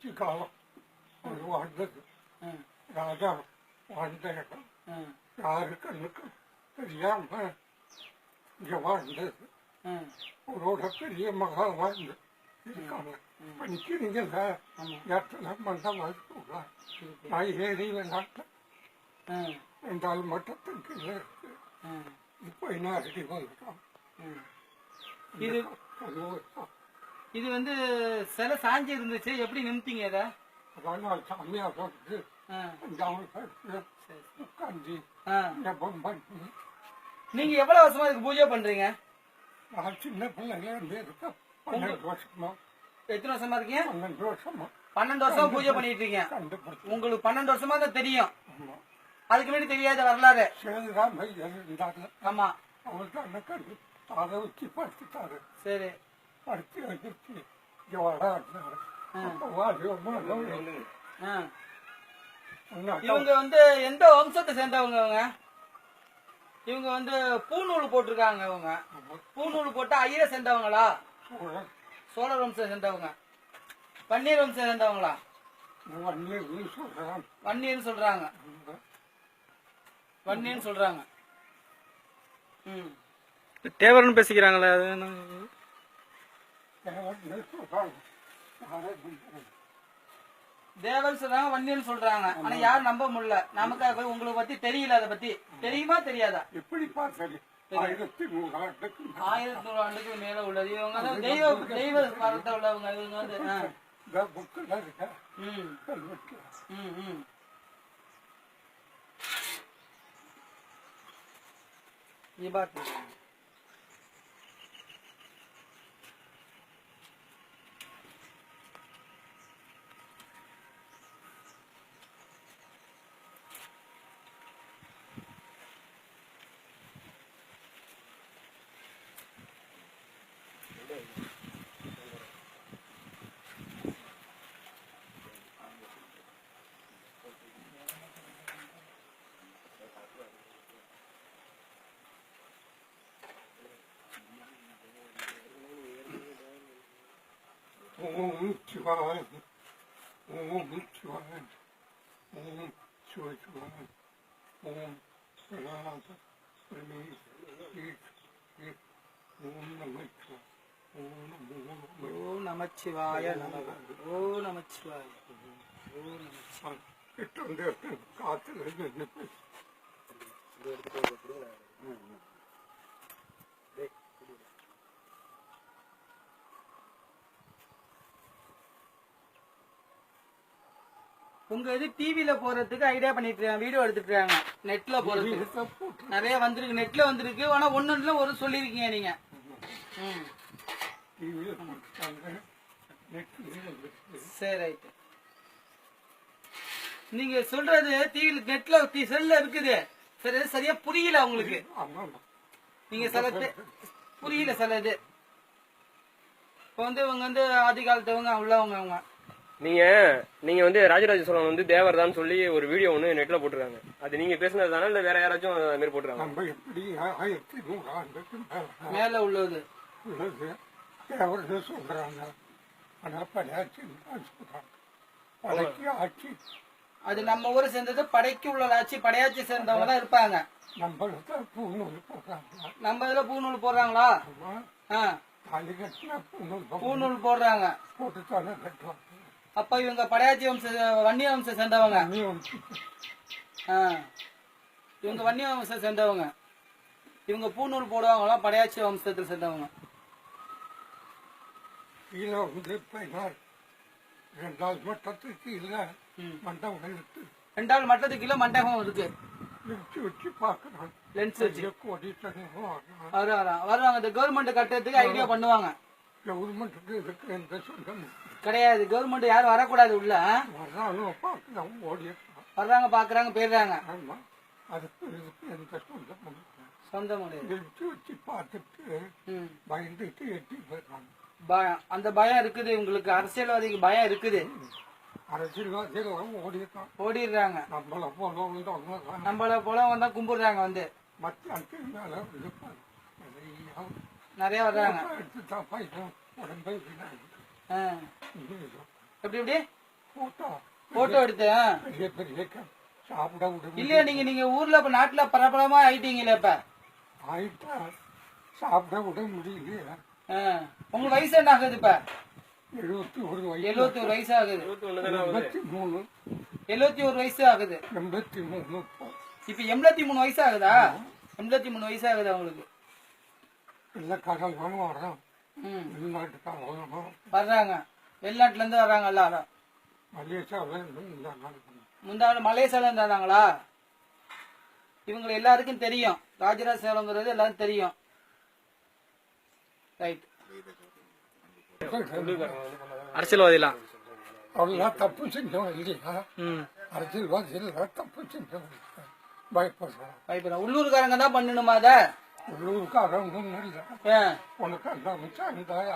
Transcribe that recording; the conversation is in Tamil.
ஆட்சி காலம் ஒரு வாழ்ந்தது ம், ராஜா வாழ்ந்த இடம் ம், யாரு கண்ணுக்கு தெரியாம இங்க வாழ்ந்தது ம். அவரோட பெரிய மகா வாழ்ந்து இருக்காங்க இப்ப நிக்கிறீங்கல்ல இடத்துல மண்டபம் இருக்குங்களா நான் ஏறி விளையாட்டேன் ம், ரெண்டாள் மட்டத்துக்கு கீழே இருக்கு ம், இப்போ என்ன அடி வந்துட்டோம் ம். இது அது ஒரு- இது வந்து சில சாஞ்சி இருந்துச்சு எப்படி நிமித்தீங்க இதை அதான் நான் சாமியார் வந்து ஆ, அஞ்சாவது பேருக்கு சரி. உட்காந்து ஆ. ஜபம் பண்ணி நீங்க எவ்வளவு வருஷமா இதுக்கு பூஜை பண்றீங்க? சின்ன பிள்ளைங்க வருஷமா எத்தனை வருஷமா இருக்கீங்க? பன்னெண்டு வருஷமா பன்னெண்டு வருஷமா பூஜை பண்ணிட்டு இருக்கீங்க. உங்களுக்கு பன்னெண்டு வருஷமா தான் தெரியும். அதுக்கு முன்னாடி தெரியாத வரலாறு. ஆமா. அவருக்கு கண்டு அதை வச்சு படுத்துட்டாரு. சரி. படுத்து வச்சு இங்க வராடினாரு அப்போ வாரியமா ஆ. சொன்னாக்கா, இவங்க வந்து எந்த வம்சத்தை சேர்ந்தவங்க அவங்க? இவங்க வந்து பூநூல் போட்டிருக்காங்க இவங்க பூநூல் போட்டு ஐயரை சேர்ந்தவங்களா? சோழர் வம்சம் சேர்ந்தவங்க. பன்னீர் வம்சம் சேர்ந்தவங்களா? வன்னியர்னு சொல்றாங்க. வன்னியர்னு சொல்றாங்க. ம். தேவர்னு பேசிக்கிறாங்களே அது தேவன்னு சொல்றாங்க யாரே சொல்றாங்க. ஆனா யாரும் நம்ப முடியல. நமக்கு அதை உங்களுக்கு பத்தி தெரியல அதை பத்தி. தெரியுமா தெரியாதா? எப்படி பார்த்தது ஆயிரத்தி நூறு ஆண்டுக்கு மேல. உள்ளது. இவங்க தெய்வ தெய்வ மரத்தை உள்ளவங்க. இவங்க வந்து ஆ. இந்த ஓம் சிவாய் ஓம் சிவாய் ஓம் சிவ சிவாய் ஓம் சதாத பிரமேஷ் ஓம் நம சிவாய் ஓம் நமோ நம ஓ நமச்சிவாய நம ஓ நமச்சிவாய ஓ நமச்சிவாய கிட்ட வந்து காத்துல நின்று உங்க இது டிவில போறதுக்கு ஐடியா பண்ணிட்டு இருக்காங்க வீடியோ எடுத்துட்டு இருக்காங்க நெட்ல போறதுக்கு நிறைய வந்திருக்கு நெட்ல வந்திருக்கு. ஆனா ஒன்னு ஒரு சொல்லிருக்கீங்க நீங்க. சரி ரைட்டு நீங்க சொல்றது டிவில நெட்ல செல்ல இருக்குது. சரி சரியா புரியல உங்களுக்கு. நீங்க சில புரியல சில இது. இப்போ வந்து இவங்க வந்து ஆதி காலத்தவங்க உள்ளவங்க அவங்க. நீங்க நீங்க வந்து ராஜராஜ சோழன் வந்து தேவர் தான் சொல்லி ஒரு வீடியோ ஒண்ணு நெட்ல போட்டிருக்காங்க. அது நீங்க பேசுனது தானே இல்ல வேற யாராச்சும் அது மாதிரி போட்டிருக்காங்க நம்ம எப்படி ஆயிரத்தி நூறு ஆண்டுக்கு மேல மேல உள்ளது. உள்ளது? தேவர்கள் சொல்றாங்க. ஆனா சொல்றாங்க. படைக்கு ஆட்சி. அது நம்ம ஊரை சேர்ந்தது படைக்கு உள்ள ஆட்சி படையாட்சி சேர்ந்தவங்க தான் இருப்பாங்க. நம்மளுக்கு பூநூல் போடுறாங்க. நம்ம இதுல பூநூல் போடுறாங்களா? ஆ. தாலி கட்டினா பூநூல் பூநூல் போடுறாங்க. போட்டு தானே கட்டுவாங்க. அப்ப இவங்க படையாட்சி வம்ச வன்னிய வம்சம் சேர்ந்தவங்க. ஆ. இவங்க வன்னிய வம்சம் சேர்ந்தவங்க. இவங்க பூநூல் போடுவாங்களா படையாச்சி வம்சத்தில் சேர்ந்தவங்க. கீழே வந்து பதினாறு ரெண்டாவது மட்டத்துக்கு இல்லை ம். மண்டபம் எடுத்து ரெண்டாவது மட்டத்துக்கு கீழே மண்டபம் இருக்கு. வச்சு வச்சு பார்க்கறாங்க லென்ஸ் வச்சு. வருவாங்க இந்த கவர்மெண்ட் கட்டுறதுக்கு ஐடியா பண்ணுவாங்க. கவர்மெண்ட்டுக்கு இதுக்கு எந்த சொந்தம் கிடையாது. கவர்மெண்ட் யாரும் வரக்கூடாது உள்ள? வர்றாங்க. பார்க்கலாம் ஓடிடலாம் வர்றாங்க பாக்குறாங்க போயிடுறாங்க. ஆமா. அதுக்கு சொந்தமும் இல்லை. சொந்தம் கிடையாது. வச்சு பார்த்துட்டு. பயந்துட்டு எட்டி போயிடுறாங்க. பயம் அந்த பயம் இருக்குது. உங்களுக்கு அரசியல்வாதிக்கு பயம் இருக்குது. அரசியல்வாதிகள் ஓடிட்டான் ஓடிடுறாங்க. நம்மளை போல வந்தவங்க நம்மள போல வந்தா கும்பிடுறாங்க வந்து. இருப்பாங்க நிறைய வர்றாங்க. உடம்பை. எப்படி எப்படி? போட்டோ போட்டோ எடுத்தேன் சாப்பிட விட இல்லையா நீங்க நீங்க ஊர்ல இப்ப நாட்டுல பரபரமா ஆயிட்டீங்களே இப்ப. ஆயிட்டா சாப்பிட விட முடியலையே. ஆ. உங்க வயசு என்ன ஆகுது இப்ப? எழுபத்தி ஒரு வயசு. எழுபத்தி ஒரு வயசு ஆகுது. எண்பத்தி மூணு எழுபத்தி ஒரு வயசு ஆகுது. எண்பத்தி மூணு இப்போ. எண்பத்தி மூணு வயசு ஆகுதா? எண்பத்தி மூணு வயசு ஆகுது அவங்களுக்கு எல்லாம் கடல் வரோம் வர்றாங்க. வெளிநாட்டுல இருந்து வர்றாங்க எல்லாரும் முந்தாண்டு மலேசியால இருந்து வந்தாங்களா இவங்க எல்லாருக்கும் தெரியும். ராஜராஜ சேலங்கிறது எல்லாரும் தெரியும். ரைட். அரசியல்வாதிலாம் அவெல்லாம் தப்பு செஞ்சவன் இல்லையா? ம். அரசியல்வாதி தப்பு செஞ்சவன் இல்லையா? பயப்படுறான் பயப்படுறேன் உள்ளூர்காரங்க தான் பண்ணணுமா அதை? 我说我告诉他我说你看这个我说看不我站着干